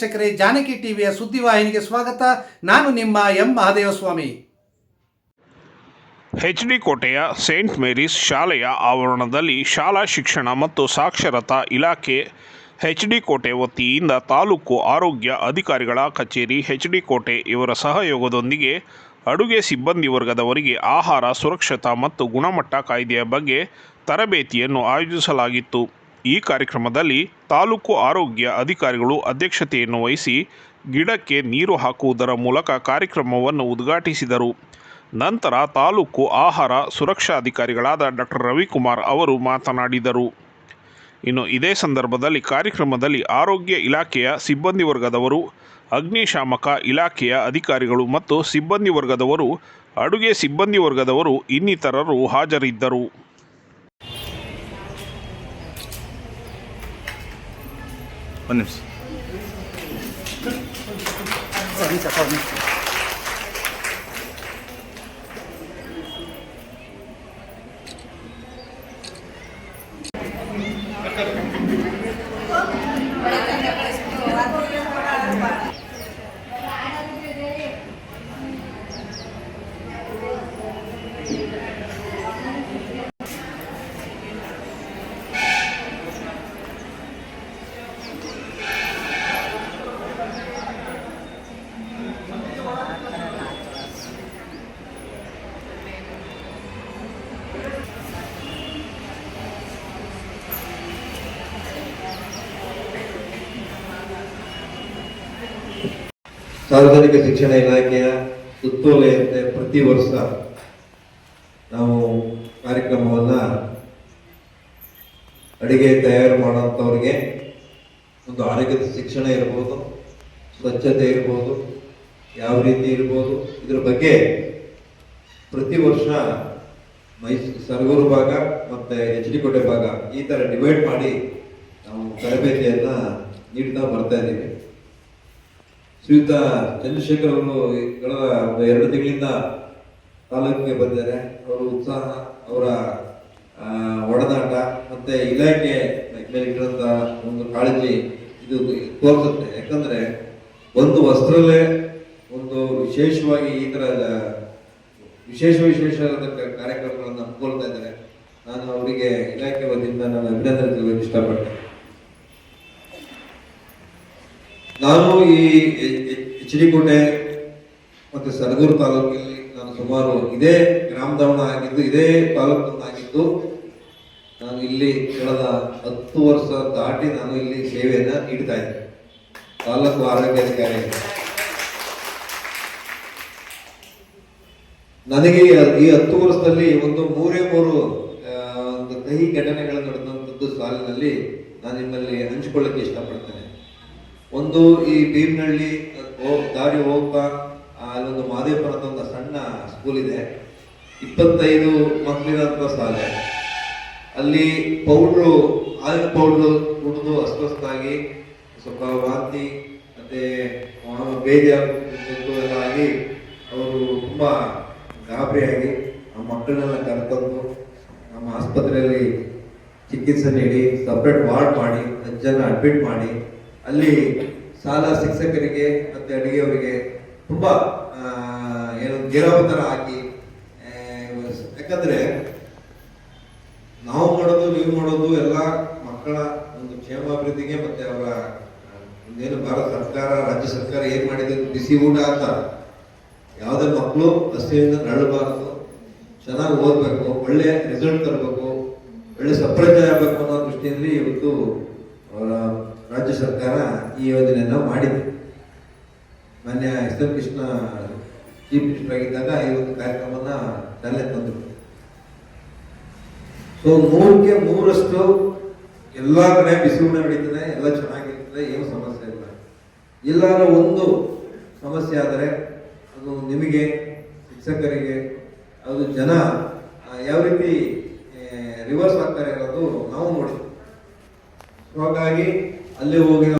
ವೀಕ್ಷಕರೇ ಜಾನಕಿ ಟಿವಿಯ ಸುದ್ದಿವಾಹಿನಿಗೆ ಸ್ವಾಗತ. ನಾನು ನಿಮ್ಮ ಎಂ ಮಹಾದೇವಸ್ವಾಮಿ. ಎಚ್ ಡಿ ಕೋಟೆಯ ಸೇಂಟ್ ಮೇರಿಸ್ ಶಾಲೆಯ ಆವರಣದಲ್ಲಿ ಶಾಲಾ ಶಿಕ್ಷಣ ಮತ್ತು ಸಾಕ್ಷರತಾ ಇಲಾಖೆ ಎಚ್ ಡಿ ಕೋಟೆ ವತಿಯಿಂದ ತಾಲೂಕು ಆರೋಗ್ಯ ಅಧಿಕಾರಿಗಳ ಕಚೇರಿ ಎಚ್ ಡಿ ಕೋಟೆ ಇವರ ಸಹಯೋಗದೊಂದಿಗೆ ಅಡುಗೆ ಸಿಬ್ಬಂದಿ ವರ್ಗದವರಿಗೆ ಆಹಾರ, ಸುರಕ್ಷತಾ ಮತ್ತು ಗುಣಮಟ್ಟ ಕಾಯ್ದೆಯ ಬಗ್ಗೆ ತರಬೇತಿಯನ್ನು ಆಯೋಜಿಸಲಾಗಿತ್ತು. ಈ ಕಾರ್ಯಕ್ರಮದಲ್ಲಿ ತಾಲೂಕು ಆರೋಗ್ಯ ಅಧಿಕಾರಿಗಳು ಅಧ್ಯಕ್ಷತೆಯನ್ನು ವಹಿಸಿ ಗಿಡಕ್ಕೆ ನೀರು ಹಾಕುವುದರ ಮೂಲಕ ಕಾರ್ಯಕ್ರಮವನ್ನು ಉದ್ಘಾಟಿಸಿದರು. ನಂತರ ತಾಲೂಕು ಆಹಾರ ಸುರಕ್ಷಾ ಅಧಿಕಾರಿಗಳಾದ ಡಾಕ್ಟರ್ ರವಿಕುಮಾರ್ ಅವರು ಮಾತನಾಡಿದರು. ಇನ್ನು ಇದೇ ಸಂದರ್ಭದಲ್ಲಿ ಕಾರ್ಯಕ್ರಮದಲ್ಲಿ ಆರೋಗ್ಯ ಇಲಾಖೆಯ ಸಿಬ್ಬಂದಿ ವರ್ಗದವರು, ಅಗ್ನಿಶಾಮಕ ಇಲಾಖೆಯ ಅಧಿಕಾರಿಗಳು ಮತ್ತು ಸಿಬ್ಬಂದಿ ವರ್ಗದವರು, ಅಡುಗೆ ಸಿಬ್ಬಂದಿ ವರ್ಗದವರು ಇನ್ನಿತರರು ಹಾಜರಿದ್ದರು. ಒಂದು ನಿಮಿಷ ಸಾರ್ವಜನಿಕ ಶಿಕ್ಷಣ ಇಲಾಖೆಯ ಸುತ್ತೋಲೆಯಂತೆ ಪ್ರತಿ ವರ್ಷ ನಾವು ಕಾರ್ಯಕ್ರಮವನ್ನು ಅಡಿಗೆ ತಯಾರು ಮಾಡುವಂಥವ್ರಿಗೆ ಒಂದು ಆರೋಗ್ಯದ ಶಿಕ್ಷಣ ಇರ್ಬೋದು, ಸ್ವಚ್ಛತೆ ಇರ್ಬೋದು, ಯಾವ ರೀತಿ ಇರ್ಬೋದು, ಇದ್ರ ಬಗ್ಗೆ ಪ್ರತಿ ವರ್ಷ ಮೈಸೂರು ಸರಗೂರು ಭಾಗ ಮತ್ತು ಎಚ್ ಡಿ ಕೋಟೆ ಭಾಗ ಈ ಥರ ಡಿವೈಡ್ ಮಾಡಿ ನಾವು ತರಬೇತಿಯನ್ನು ನೀಡ್ತಾ ಬರ್ತಾ ಇದ್ದೀವಿ. ಶ್ರೀಯುತ ಚಂದ್ರಶೇಖರ್ ಅವರು ಕಳೆದ ಒಂದು ಎರಡು ತಿಂಗಳಿಂದ ತಾಲೂಕಿಗೆ ಬಂದಿದ್ದಾರೆ. ಅವರ ಉತ್ಸಾಹ, ಅವರ ಒಡನಾಟ ಮತ್ತೆ ಇಲಾಖೆ ಮೇಲೆ ಇಟ್ಟಿರುವಂತ ಒಂದು ಕಾಳಜಿ ಇದು ತೋರಿಸುತ್ತೆ. ಯಾಕಂದ್ರೆ ಒಂದು ವಸ್ತ್ರಲ್ಲೇ ಒಂದು ವಿಶೇಷವಾಗಿ ಈ ತರ ವಿಶೇಷ ವಿಶೇಷ ಕಾರ್ಯಕ್ರಮಗಳನ್ನು ಹಮ್ಮಿಕೊಳ್ತಾ ಇದ್ದಾರೆ. ನಾನು ಅವರಿಗೆ ಇಲಾಖೆ ವತಿಯಿಂದ ನಾನು ಅಭಿನಂದನೆ ಇಷ್ಟಪಡ್ತೇನೆ. ನಾನು ಈ ಎಚ್ ಡಿ ಕೋಟೆ ಮತ್ತು ಸರಗೂರು ತಾಲೂಕಿನಲ್ಲಿ ನಾನು ಸುಮಾರು ಇದೇ ಗ್ರಾಮದವನ ಆಗಿದ್ದು ಇದೇ ತಾಲೂಕಿನಾಗಿದ್ದು ನಾನು ಇಲ್ಲಿ ಕಳೆದ ಹತ್ತು ವರ್ಷ ದಾಟಿ ನಾನು ಇಲ್ಲಿ ಸೇವೆಯನ್ನು ನೀಡ್ತಾ ಇದ್ದೆ ತಾಲೂಕು ಆರೋಗ್ಯಾಧಿಕಾರಿ ನನಗೆ ಈ- ಹತ್ತು ವರ್ಷದಲ್ಲಿ ಒಂದು ಮೂರೇ ಮೂರು ಒಂದು ಕಹಿ ಘಟನೆಗಳು ನಡೆದಂಥದ್ದು ಸಾಲಿನಲ್ಲಿ ನಾನು ನಿಮ್ಮಲ್ಲಿ ಹಂಚಿಕೊಳ್ಳಕ್ಕೆ ಇಷ್ಟಪಡ್ತೇನೆ. ಒಂದು ಈ ಭೀಮ್ನಳ್ಳಿ ಹೋಗ್, ದಾರಿ ಹೋಗ್ತಾ ಅಲ್ಲೊಂದು ಮಾದೇವಪುರ ಅಂತ ಒಂದು ಸಣ್ಣ ಸ್ಕೂಲ್ ಇದೆ. ಇಪ್ಪತ್ತೈದು ಮಕ್ಕಳಿರೋಂಥ ಶಾಲೆ ಅಲ್ಲಿ ಪೌಡ್ರು, ಹಾಲಿನ ಪೌಡ್ರು ಕುಡಿದು ಅಸ್ವಸ್ಥಾಗಿ ಸ್ವಲ್ಪ ವಾಂತಿ, ಮತ್ತೆ ಬೇದಿ ಎಲ್ಲ ಆಗಿ ಅವರು ತುಂಬ ಗಾಬರಿಯಾಗಿ ಆ ಮಕ್ಕಳನ್ನೆಲ್ಲ ಕರೆತಂದು ನಮ್ಮ ಆಸ್ಪತ್ರೆಯಲ್ಲಿ ಚಿಕಿತ್ಸೆ ನೀಡಿ ಸಪ್ರೇಟ್ ವಾರ್ಡ್ ಮಾಡಿ, ಹತ್ತು ಜನ ಅಡ್ಮಿಟ್ ಮಾಡಿ ಅಲ್ಲಿ ಶಾಲಾ ಶಿಕ್ಷಕರಿಗೆ ಮತ್ತೆ ಅಡುಗೆಯವರಿಗೆ ತುಂಬಾ ಏನು ಥರ ಹಾಕಿ ಯಾಕಂದ್ರೆ ನಾವು ಮಾಡೋದು, ನೀವು ಮಾಡೋದು ಎಲ್ಲ ಮಕ್ಕಳ ಒಂದು ಕ್ಷೇಮಾಭಿವೃದ್ಧಿಗೆ ಮತ್ತೆ ಅವರ ಏನು ಭಾರತ ಸರ್ಕಾರ, ರಾಜ್ಯ ಸರ್ಕಾರ ಏನ್ ಮಾಡಿದೆ ಬಿಸಿ ಊಟ ಅಂತ. ಯಾವುದೇ ಮಕ್ಕಳು ರಸ್ತೆಯಿಂದ ನರಳಬಾರದು. ಚೆನ್ನಾಗಿ ಓದ್ಬೇಕು, ಒಳ್ಳೆ ರಿಸಲ್ಟ್ ತರಬೇಕು, ಒಳ್ಳೆ ಸಪ್ರಜೆ ಆಗಬೇಕು ಅನ್ನೋ ದೃಷ್ಟಿಯಲ್ಲಿ ಇವತ್ತು ಅವರ ರಾಜ್ಯ ಸರ್ಕಾರ ಈ ಯೋಜನೆಯನ್ನು ಮಾಡಿದೆ. ಮಾನ್ಯ S M Krishna chief minister ಆಗಿದ್ದಾಗ ಈ ಒಂದು ಕಾರ್ಯಕ್ರಮನ ಚಾಲನೆ ತಂದರು. ಸೊ ನೂರಕ್ಕೆ ಮೂರಷ್ಟು ಎಲ್ಲ ಕಡೆ ಬಿಸಿಲು ನಡೀತದೆ, ಎಲ್ಲ ಚೆನ್ನಾಗಿರ್ತದೆ, ಏನು ಸಮಸ್ಯೆ ಇಲ್ಲ. ಎಲ್ಲಾರ ಒಂದು ಸಮಸ್ಯೆ ಆದರೆ ಅದು ನಿಮಗೆ, ಶಿಕ್ಷಕರಿಗೆ, ಅದು ಜನ ಯಾವ ರೀತಿ ರಿವರ್ಸ್ ಆಗ್ತಾರೆ ಅನ್ನೋದು ನಾವು ನೋಡಿ ಹಾಗಾಗಿ ಅಲ್ಲಿ ಹೋಗಿ